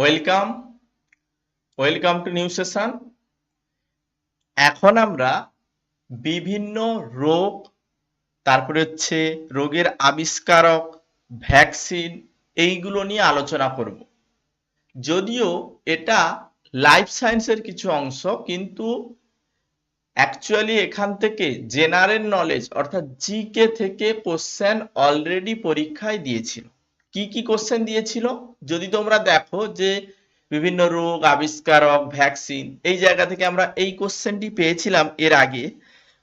Welcome welcome to new session. এখন আমরা বিভিন্ন রোগ, তারপরে হচ্ছে রোগের আবিষ্কারক, ভ্যাকসিন, এইগুলো নিয়ে আলোচনা করব। যদিও এটা লাইফ সায়েন্সের কিছু অংশ, কিন্তু অ্যাকচুয়ালি এখান থেকে জেনারেল নলেজ অর্থাৎ জিকে থেকে কোশ্চেন অলরেডি পরীক্ষায় দিয়েছিল। কি কি কোশ্চেন দিয়েছিল? যদি তোমরা দেখো যে বিভিন্ন রোগ, আবিষ্কারক ভ্যাকসিন এই জায়গা থেকে আমরা এই কোশ্চেনটি পেয়েছিলাম এর আগে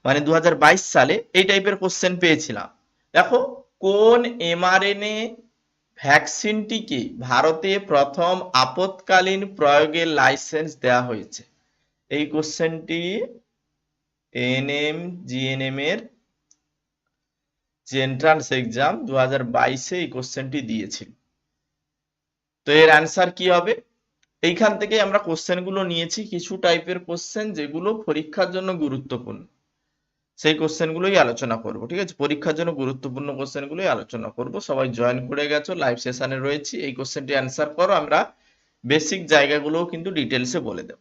মানে দু হাজার বাইশ সালে, এই টাইপের কোশ্চেন পেয়েছিলাম। দেখো, কোন এমআরএনএ ভ্যাকসিনটিকে ভারতে প্রথম আপৎকালীন প্রয়োগের লাইসেন্স দেওয়া হয়েছে? এই কোশ্চেনটি এনএম জিএনএম এর যে এন্ট্রান্স এক্সাম দু হাজার বাইশে এই কোশ্চেনটি দিয়েছিল তো এর অ্যান্সার কি হবে? এইখান থেকে আমরা কোশ্চেনগুলো নিয়েছি, কিছু টাইপের কোশ্চেন যেগুলো পরীক্ষার জন্য গুরুত্বপূর্ণ। সেই কোশ্চেন গুলোই আলোচনা করব, ঠিক আছে? পরীক্ষার জন্য গুরুত্বপূর্ণ কোশ্চেন গুলোই আলোচনা করব। সবাই জয়েন করে গেছো লাইভ সেশনে রয়েছি। এই কোশ্চেনটি অ্যান্সার করো, আমরা বেসিক জায়গাগুলোও কিন্তু ডিটেলসে বলে দেব।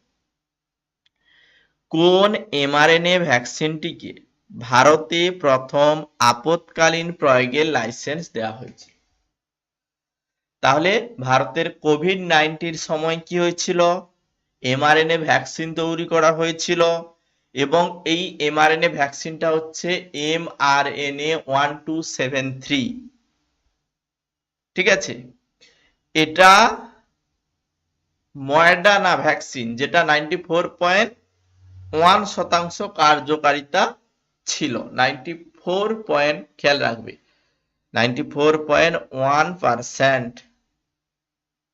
কোন এমআরএনএ ভ্যাকসিনটিকে ভারতে প্রথম আপৎকালীন প্রয়োগের লাইসেন্স দেওয়া হয়েছে। তাহলে ভারতের কোভিড নাইন্টির সময় কি হয়েছিল? এমআরএনএ ভ্যাকসিন তৈরি করা হয়েছিল এবং এই এমআরএনএ ভ্যাকসিনটা হচ্ছে mRNA one two seven three ঠিক আছে? এটা ময়ডানা ভ্যাকসিন যেটা নাইনটি ফোর পয়েন্ট ওয়ান শতাংশ কার্যকারিতা ছিল। নাইনটি ফোর পয়েন্ট খেয়াল রাখবে। Ninety four point one percent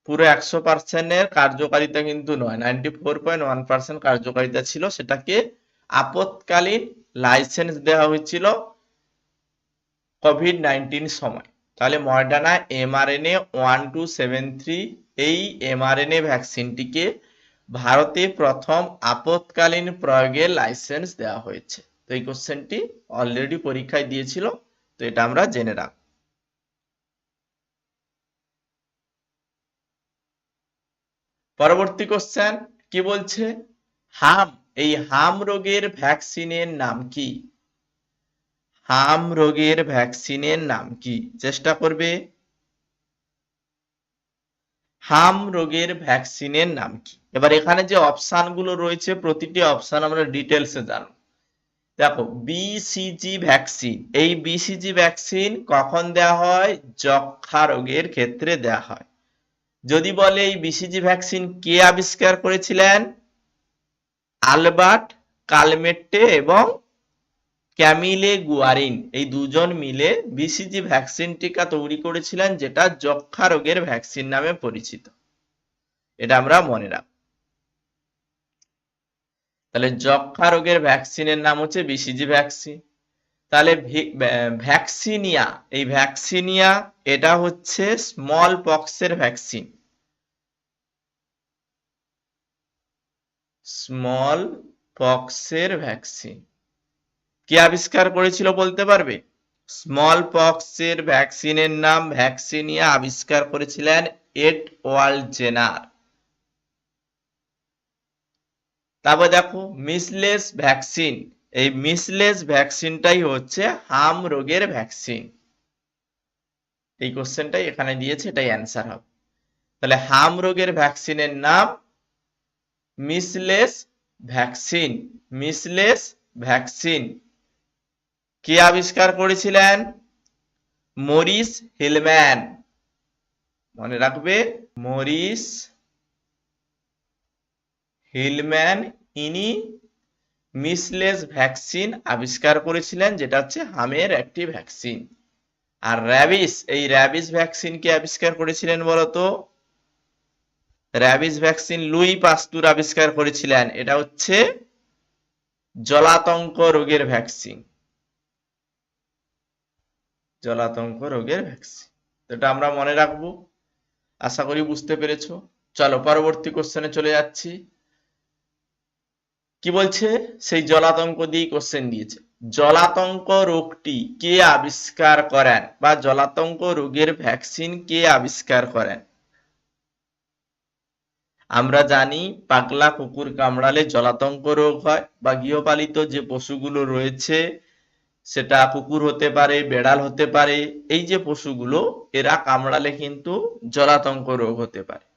পুরো একশো পার্সেন্টের কার্যকারিতা কিন্তু নয়। Ninety four point one percent কার্যকারিতা ছিল সেটাকে আপৎকালীন লাইসেন্স দেওয়া হয়েছিল কোভিড নাইন্টিন সময়। তাহলে Moderna mRNA one two seven three এই এমআরএনএ ভ্যাকসিনটিকে ভারতে প্রথম আপৎকালীন প্রয়োগের লাইসেন্স দেওয়া হয়েছে। তো এই কোশ্চেনটি অলরেডি পরীক্ষায় দিয়েছিল, তো এটা আমরা জেনে রাখব পরবর্তী কোশ্চেন কি বলছে? হাম, এই হাম রোগের ভ্যাকসিনের নাম কি? হাম রোগের ভ্যাকসিনের নাম কি? চেষ্টা করবে। হাম রোগের ভ্যাকসিনের নাম কি? এবার এখানে যে অপশানগুলো রয়েছে, প্রতিটি অপশান আমরা ডিটেলসে জানব। দেখো বিসিজি ভ্যাকসিন এই বিসিজি ভ্যাকসিন কখন দেওয়া হয়? যক্ষা রোগের ক্ষেত্রে দেওয়া হয়। যদি বলে এই বিসিজি ভ্যাকসিন কে আবিষ্কার করেছিলেন? আলবার্ট কালমেট্টে এবং ক্যামিলে গুয়ারিন। এই দুজন মিলে বিসিজি ভ্যাকসিন টিকা তৈরি করেছিলেন, যেটা যক্ষা রোগের ভ্যাকসিন নামে পরিচিত। এটা আমরা মনে রাখ তাহলে যক্ষা রোগের ভ্যাকসিনের নাম হচ্ছে বিসিজি ভ্যাকসিন তাহলে ভ্যাকসিনিয়া এই ভ্যাকসিনিয়া এটা হচ্ছে স্মল পক্সের ভ্যাকসিন স্মল পক্সের ভ্যাকসিন কে আবিষ্কার করেছিল বলতে পারবে? স্মল পক্সের ভ্যাকসিনের নাম ভ্যাকসিনিয়া আবিষ্কার করেছিলেন এট ওয়ার্ল্ড জেনার। তারপর দেখো, মিসলেস ভ্যাকসিন। এই মিসলেস ভ্যাকসিনটাই হচ্ছে হাম রোগের ভ্যাকসিন। এই কোশ্চেনটাই এখানে দিয়েছে, এটাই অ্যান্সার হবে। তাহলে হাম রোগের ভ্যাকসিনের নাম মিসলেস ভ্যাকসিন মিসলেস ভ্যাকসিন। কে আবিষ্কার করেছিলেন? Maurice Hilleman. মনে রাখবে, মরিস হিলম্যান ইনি মিসলেস ভ্যাকসিন আবিষ্কার করেছিলেন, যেটা হচ্ছে হামের একটি ভ্যাকসিন। আর র্যাবিস, এই র্যাবিস ভ্যাকসিন কে আবিষ্কার করেছিলেন বলতো? র্যাবিস ভ্যাকসিন লুই পাস্তুর আবিষ্কার করেছিলেন, এটা হচ্ছে জলাতঙ্ক রোগের ভ্যাকসিন। জলাতঙ্ক রোগের ভ্যাকসিন। এটা আমরা মনে রাখব। আশা করি বুঝতে পেরেছ। চলো পরবর্তী কোশ্চেনে চলে যাচ্ছি। কি বলছে? সেই জলাতঙ্ক দিয়ে কোশ্চেন দিয়েছে। জলাতঙ্ক রোগটি কে আবিষ্কার করেন? বা জলাতঙ্ক রোগের ভ্যাকসিন কে আবিষ্কার করেন? আমরা জানি পাগলা কুকুর কামড়ালে জলাতঙ্ক রোগ হয়, বা গৃহপালিত যে পশুগুলো রয়েছে, সেটা কুকুর হতে পারে, বেড়াল হতে পারে, এই যে পশুগুলো, এরা কামড়ালে কিন্তু জলাতঙ্ক রোগ হতে পারে।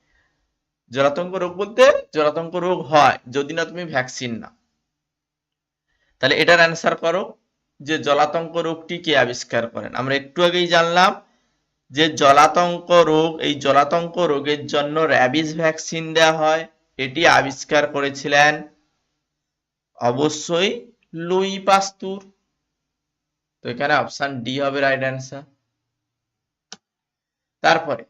জলাতঙ্ক রোগ বলতে জলাতঙ্ক রোগ হয় যদি না তুমি ভ্যাকসিন নাও। তাহলে এটার অ্যান্সার করো যে জলাতঙ্ক রোগটি কে আবিষ্কার করেন। আমরা একটু আগেই জানলাম যে জলাতঙ্ক রোগ, এই জলাতঙ্ক রোগের জন্য র্যাবিস ভ্যাকসিন দেওয়া হয়। এটি আবিষ্কার করেছিলেন অবশ্যই লুই পাস্তুর। তো এখানে অপশন ডি হবে রাইট অ্যান্সার তারপরে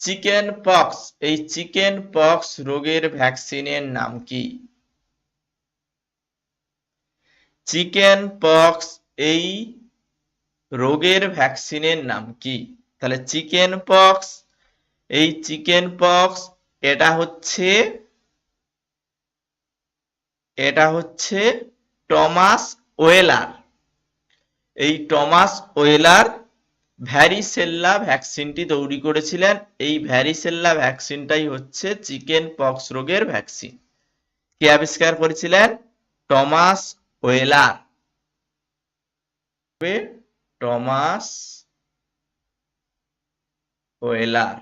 চিকেন পক্স, এই চিকেন পক্স রোগের ভ্যাকসিনের নাম কি? চিকেন পক্স, এই রোগের ভ্যাকসিনের নাম কি? তাহলে চিকেন পক্স, এই চিকেন পক্স, এটা হচ্ছে এটা হচ্ছে টমাস ওয়েলার। এই টমাস ওয়েলার ভ্যারিসেল্লা ভ্যাকসিনটি তৈরি করেছিলেন। এই ভ্যারিসেল্লা ভ্যাকসিনটাই হচ্ছে চিকেন পক্স রোগের ভ্যাকসিন। কে আবিষ্কার করেছিলেন? Thomas Weller. Thomas Weller.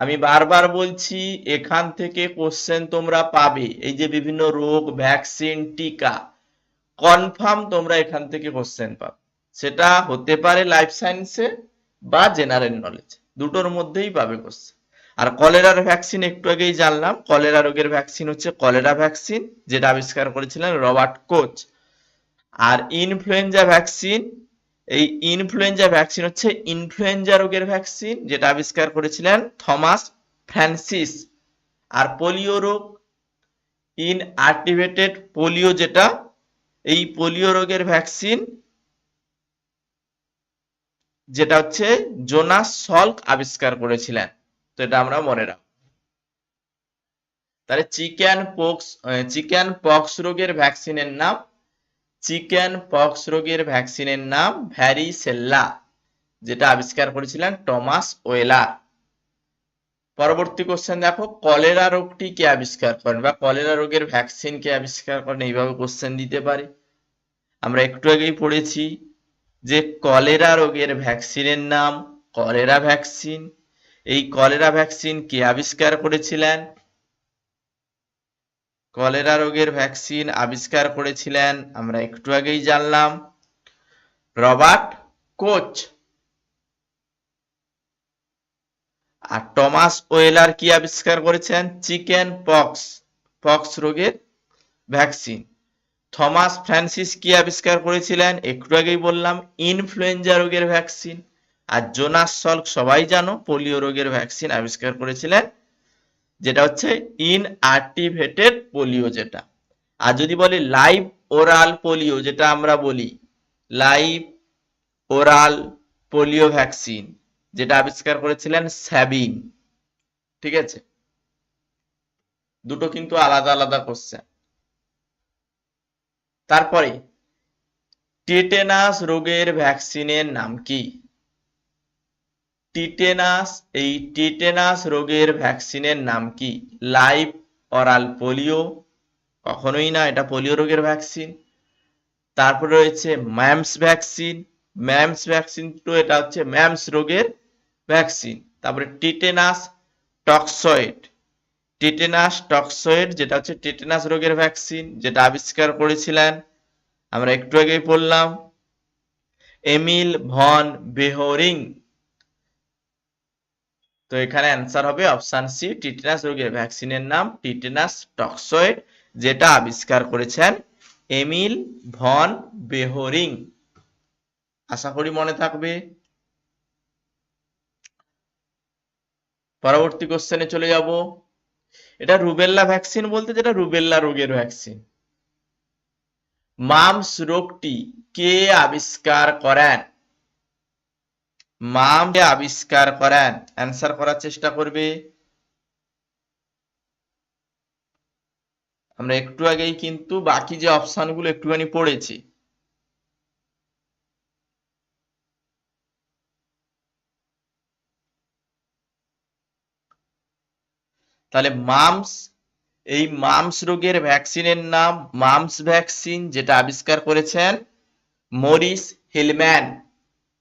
আমি বারবার বলছি, এখান থেকে কোশ্চেন তোমরা পাবে। এই যে বিভিন্ন রোগ, ভ্যাকসিন, টিকা কনফার্ম তোমরা এখান থেকে কোশ্চেন পাবে। সেটা হতে পারে লাইফ সায়েন্সে বা জেনারেল নলেজ দুটোর মধ্যেই পাবে কোশ্চেন আর কলেরার ভ্যাকসিন একটু আগেই জানলাম। কলেরা রোগের ভ্যাকসিন হচ্ছে কলেরা ভ্যাকসিন যেটা আবিষ্কার করেছিলেন রবার্ট কোচ। আর ইনফ্লুয়েঞ্জা ভ্যাকসিন এই ইনফ্লুয়েঞ্জা ভ্যাকসিন হচ্ছে ইনফ্লুয়েঞ্জা রোগের ভ্যাকসিন যেটা আবিষ্কার করেছিলেন থমাস ফ্রান্সিস। আর পোলিও রোগ ইন আর্টিভেটেড পোলিও যেটা, এই পোলিও রোগের ভ্যাকসিন যেটা হচ্ছে জোনাস সল্ক আবিষ্কার করেছিলেন। তো এটা আমরা মনে রাখব। তাহলে চিকেন পক্স চিকেন পক্স রোগের ভ্যাকসিনের নাম, চিকেন পক্স রোগের ভ্যাকসিনের নাম ভ্যারিসেল্লা, যেটা আবিষ্কার করেছিলেন টমাস ওয়েলার। পরবর্তী কোশ্চেন দেখো, কলেরা রোগটি কে আবিষ্কার করেন বা কলেরা রোগের ভ্যাকসিন কে আবিষ্কার করেন, এইভাবে কোশ্চেন দিতে পারে। আমরা একটু আগেই পড়েছি যে কলেরা রোগের ভ্যাকসিনের নাম কলেরা ভ্যাকসিন। এই কলেরা ভ্যাকসিন কে আবিষ্কার করেছিলেন? কলেরা রোগের ভ্যাকসিন আবিষ্কার করেছিলেন, আমরা একটু আগেই জানলাম, রবার্ট কোচ। আর টমাস ওয়েলার কি আবিষ্কার করেছেন? চিকেন পক্স পক্স রোগের ভ্যাকসিন। থমাস ফ্রান্সিস কি আবিষ্কার করেছিলেন? একটু আগেই বললাম, ইনফ্লুয়েঞ্জা রোগের ভ্যাকসিন। আর জোনাস সল্ক সবাই জানো, পোলিও রোগের ভ্যাকসিন আবিষ্কার করেছিলেন, যেটা হচ্ছে ইনঅ্যাক্টিভেটেড পোলিও যেটা। আর যদি বলি লাইভ ওরাল পোলিও যেটা আমরা বলি লাইভ ওরাল পোলিও ভ্যাকসিন যেটা আবিষ্কার করেছিলেন স্যাবিন। ঠিক আছে? দুটো কিন্তু আলাদা আলাদা কোশ্চেন তারপরে, টিটেনাস রোগের ভ্যাকসিনের নাম কি? টিটেনাস, এই টিটেনাস রোগের ভ্যাকসিনের নাম কি? Live oral polio? কখনোই না, এটা পোলিও রোগের ভ্যাকসিন। তারপরে রয়েছে ম্যামস ভ্যাকসিন। ম্যামস ভ্যাকসিন তো এটা হচ্ছে ম্যামস রোগের ভ্যাকসিন। তারপরে টিটেনাস টক্সয়েড। টিটেনাস টক্সয়েড, যেটা হচ্ছে টিটেনাস রোগের ভ্যাকসিন যেটা আবিষ্কার করেছিলেন, আমরা একটু আগেই পড়লাম এমিল ভন বেহরিং। তো এখানে অ্যান্সার হবে অপশন সি টিটেনাস রোগের ভ্যাকসিনের নাম টিটেনাস টক্সয়েড, যেটা আবিষ্কার করেছেন এমিল ভন বেহরিং। আশা করি মনে থাকবে। পরবর্তী কোশ্চেনে চলে যাব। এটা রুবেল্লা ভ্যাকসিন বলতে যেটা রুবেল্লা রোগের ভ্যাকসিন মামস রোগটি কে আবিষ্কার করেন? মাম আবিষ্কার করেন? অ্যান্সার করার চেষ্টা করবে। আমরা একটু আগেই কিন্তু বাকি যে অপশনগুলো একটুখানি পড়েছি। তাহলে মামস, এই মামস রোগের ভ্যাকসিনের নাম মামস ভ্যাকসিন, যেটা আবিষ্কার করেছেন মরিস হিলম্যান।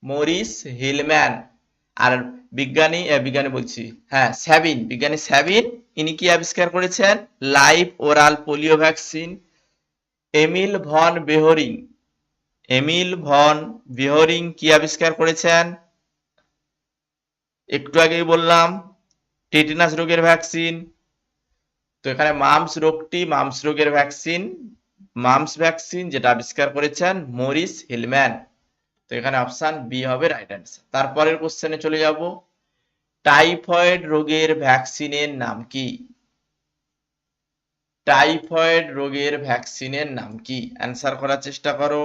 Maurice Hilleman. আর বিজ্ঞানী বিজ্ঞানী বলছি হ্যাঁ স্যাবিন বিজ্ঞানী স্যাবিন ইনি কি আবিষ্কার করেছেন? Live oral polio vaccine. Emil von Behring. Emil von Behring কি আবিষ্কার করেছেন? একটু আগেই বললাম টেটিনাস রোগের ভ্যাকসিন তো এখানে মামস রোগটি, মামস রোগের ভ্যাকসিন মামস ভ্যাকসিন যেটা আবিষ্কার করেছেন মরিস হিলম্যান। তো এখানে অপশান বি হবে রাইট অ্যান্সার তারপরের কোশ্চেনে চলে যাব। টাইফয়েড রোগের ভ্যাকসিনের নাম কি? টাইফয়েড রোগের ভ্যাকসিনের নাম কি? অ্যান্সার করার চেষ্টা করো।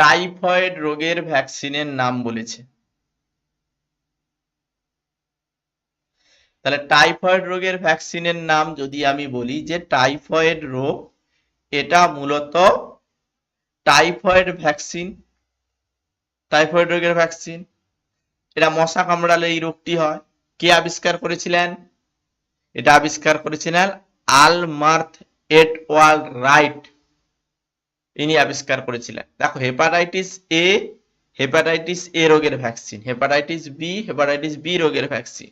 টাইফয়েড রোগের ভ্যাকসিনের নাম বলেছে। তাহলে টাইফয়েড রোগের ভ্যাকসিনের নাম যদি আমি বলি যে টাইফয়েড রোগ, এটা মূলত টাইফয়েড ভ্যাকসিন। টাইফয়েড রোগের ভ্যাকসিন। এটা মশা কামড়ালে এই রোগটি হয়। কে আবিষ্কার করেছিলেন? এটা আবিষ্কার করেছিলেন আলমার্থ এট ওয়ার্ল্ড রাইট। ইনি আবিষ্কার করেছিলেন। দেখো হেপাটাইটিস এ হেপাটাইটিস এ রোগের vaccine hepatitis B hepatitis B রোগের ভ্যাকসিন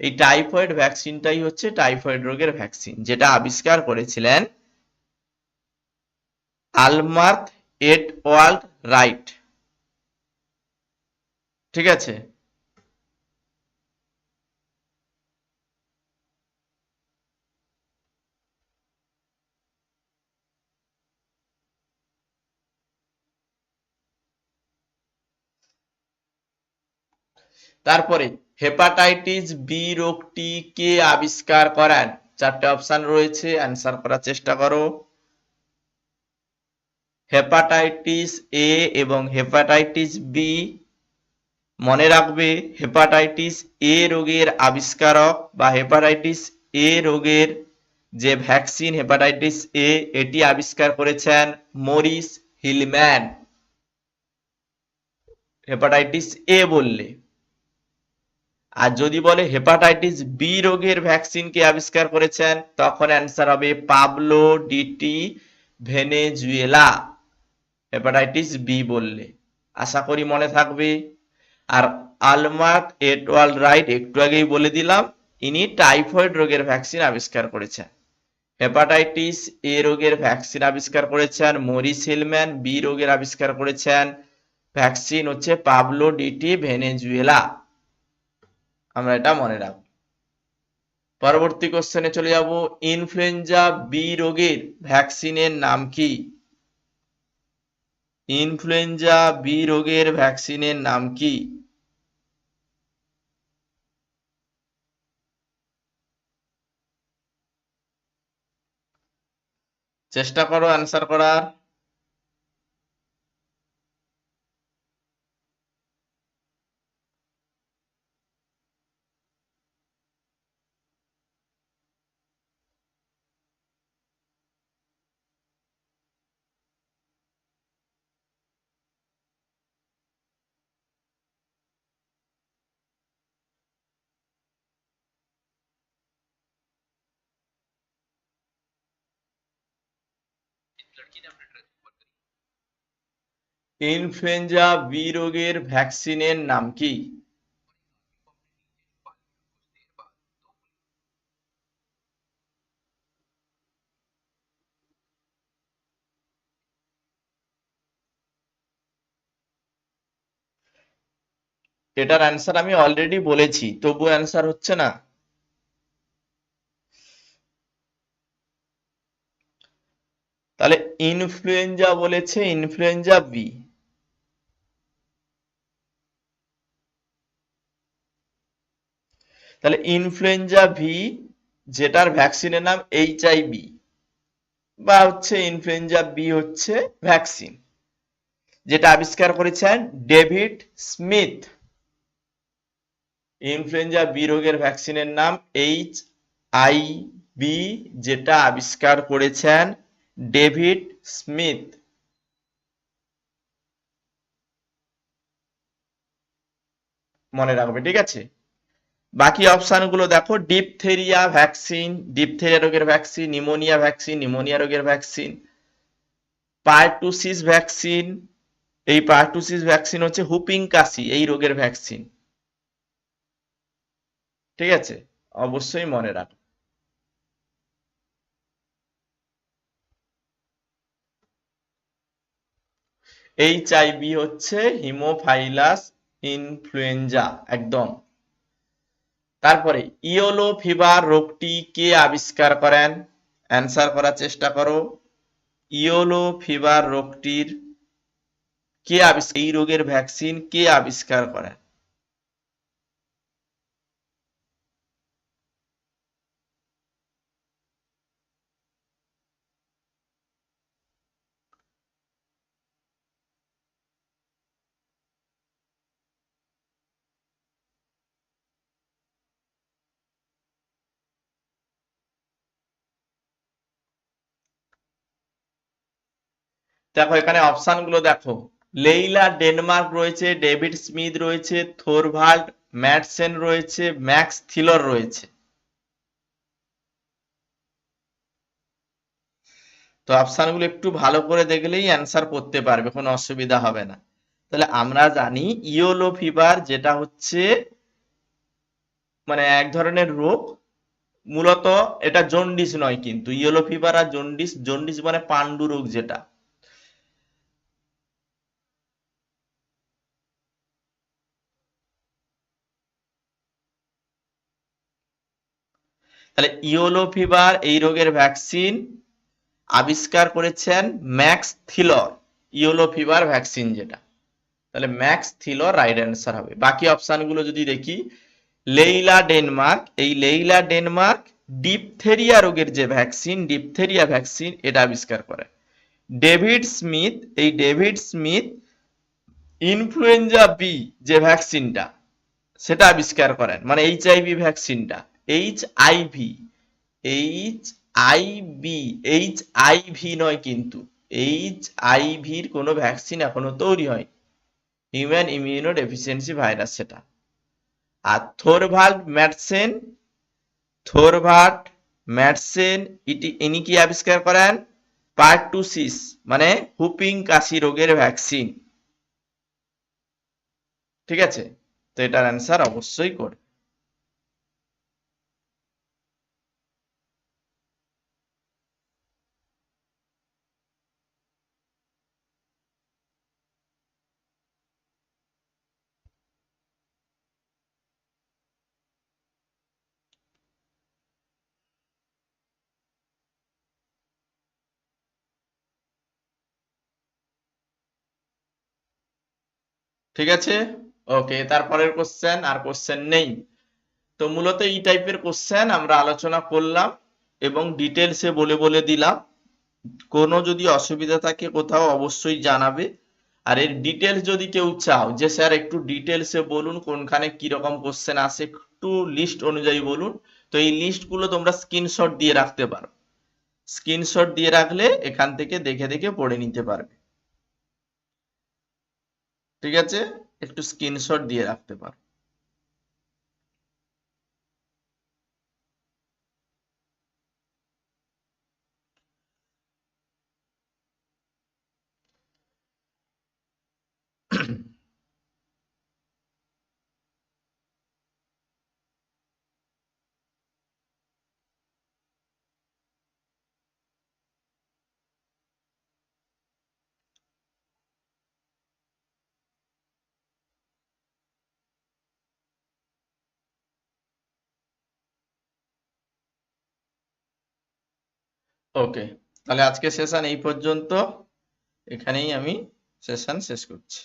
এই টাইফয়েড ভ্যাকসিনটাই হচ্ছে টাইফয়েড রোগের ভ্যাকসিন যেটা আবিষ্কার করেছিলেন আলমার্থ এট ওয়ার্ল্ড রাইট। ঠিক আছে? তারপরে হেপাটাইটিস বি রোগটি কে আবিষ্কার করেন চারটে অপশন রয়েছে, অ্যান্সার করার চেষ্টা করো। হেপাটাইটিস এ এবং হেপাটাইটিস বি, মনে রাখবে হেপাটাইটিস এ রোগের আবিষ্কারক বা হেপাটাইটিস এ রোগের যে ভ্যাকসিন, হেপাটাইটিস এ, এটি আবিষ্কার করেছেন মরিস হিলম্যান। হেপাটাইটিস এ বললে আর যদি বলে হেপাটাইটিস বি রোগের ভ্যাকসিন কে আবিষ্কার করেছেন, তখন অ্যান্সার হবে Pablo DT Venezuela. Hepatitis B বললে। আশা করি মনে থাকবে। আর আলমার্ট এটওয়াল রাইট, একটু আগেই বলে দিলাম, ইনি টাইফয়েড রোগের ভ্যাকসিন আবিষ্কার করেছেন। হেপাটাইটিস এ রোগের ভ্যাকসিন আবিষ্কার করেছেন মরিস হিলম্যান বি রোগের আবিষ্কার করেছেন। ভ্যাকসিন হচ্ছে পাবলো ডিটি ভেনেজুয়েলা। আমরা এটা মনে রাখব। পরবর্তী কোশ্চেনে চলে যাব। ইনফ্লুয়েঞ্জা বি রোগের ভ্যাকসিনের নাম কি? ইনফ্লুয়েঞ্জা বি রোগের ভ্যাকসিনের নাম কি? চেষ্টা করো অ্যান্সার করার। ইনফ্লুয়েঞ্জা বি রোগের ভ্যাকসিনের নাম কি? এটার অ্যান্সার আমি অলরেডি বলেছি তবু অ্যান্সার হচ্ছে না। তাহলে ইনফ্লুয়েঞ্জা বলেছে ইনফ্লুয়েঞ্জা বি তাহলে ইনফ্লুয়েঞ্জা ভি যেটার ভ্যাকসিনের নাম এইচআইভি বা হচ্ছে ইনফ্লুয়েঞ্জা বি হচ্ছে ভ্যাকসিন যেটা আবিষ্কার করেছেন ডেভিড স্মিথ। ইনফ্লুয়েঞ্জা বি রোগের ভ্যাকসিনের নাম এইচ আই বি যেটা আবিষ্কার করেছেন ডেভিড স্মিথ। মনে রাখবে, ঠিক আছে? বাকি অপশনগুলো দেখো, ডিপথেরিয়া ভ্যাকসিন, ডিপথেরিয়া রোগের ভ্যাকসিন, নিমোনিয়া ভ্যাকসিন, নিমোনিয়া রোগের ভ্যাকসিন, পার্টুসিস ভ্যাকসিন, এই পার্টুসিস ভ্যাকসিন হচ্ছে হুপিং কাশি এই রোগের ভ্যাকসিন। ঠিক আছে? অবশ্যই মনে রাখ এইচ আইভি হচ্ছে হিমোফাইলাস ইনফ্লুয়েঞ্জা একদম। তারপরে ইয়োলো ফিভার রোগটি কে আবিষ্কার করেন? অ্যান্সার করার চেষ্টা করো। ইয়োলো ফিভার রোগটির কে আবিষ্কার এই রোগের ভ্যাকসিন কে আবিষ্কার করেন? দেখো, এখানে অপশনগুলো দেখো। লেইলা, ডেনমার্ক রয়েছে, ডেভিড স্মিথ রয়েছে, থোরভাল্ড, ম্যাটসেন রয়েছে, ম্যাক্স থিলর রয়েছে। তো অপশনগুলো একটু ভালো করে দেখলেই অ্যান্সার করতে পারবে, কোনো অসুবিধা হবে না। তাহলে আমরা জানি, ইয়োলো ফিভার যেটা হচ্ছে মানে এক ধরনের রোগ, মূলত এটা জন্ডিস নয় কিন্তু, ইয়েলো ফিভার আর জন্ডিস জন্ডিস মানে পান্ডু রোগ যেটা। তাহলে ইয়োলো ফিভার এই রোগের ভ্যাকসিন আবিষ্কার করেছেন Max Theiler yellow fever vaccine যেটা। তাহলে ম্যাক্স থিলর রাইট অ্যান্সার হবে। বাকি অপশনগুলো যদি দেখি, লেইলা ডেনমার্ক, এই লেইলা ডেনমার্ক ডিপথেরিয়া রোগের যে ভ্যাকসিন, ডিপথেরিয়া ভ্যাকসিন এটা আবিষ্কার করে। ডেভিড স্মিথ, এই ডেভিড স্মিথ ইনফ্লুয়েঞ্জা বি যে ভ্যাকসিনটা, সেটা আবিষ্কার করেন মানে এইচআইভি ভ্যাকসিনটা। H IV H IV H IV নয় কিন্তু এইচ আইভির কোনো ভ্যাকসিন এখনও তৈরি হয় হিউম্যান ইমিউনো ডেফিসিয়েন্সি ভাইরাস সেটা। আর থোরভাল্ড ম্যাটসেন থোরভাট ম্যাটসেন ইটি ইনি কি আবিষ্কার করেন? পার্টুসিস মানে হুপিং কাশি রোগের ভ্যাকসিন ঠিক আছে? তো এটার অ্যান্সার অবশ্যই করবে। ঠিক আছে? ওকে তারপরের কোশ্চেন আর কোশ্চেন নেই। তো মূলত এই টাইপের কোশ্চেন আমরা আলোচনা করলাম এবং ডিটেলসে বলে বলে দিলাম। কোনো যদি অসুবিধা থাকে কোথাও অবশ্যই জানাবে। আর এর ডিটেলস যদি কেউ চাও, যে স্যার একটু ডিটেলসে বলুন কোনখানে কি রকম কোশ্চেন আসে একটু লিস্ট অনুযায়ী বলুন। তো এই লিস্টগুলো তোমরা স্ক্রিনশট দিয়ে রাখতে পারো। স্ক্রিনশট দিয়ে রাখলে এখান থেকে দেখে দেখে পড়ে নিতে পারবে। ঠিক আছে? একটু স্ক্রিনশট দিয়ে রাখতে পারো। ওকে তাহলে আজকে সেশন এই পর্যন্ত। এখানেই আমি সেশন শেষ করছি।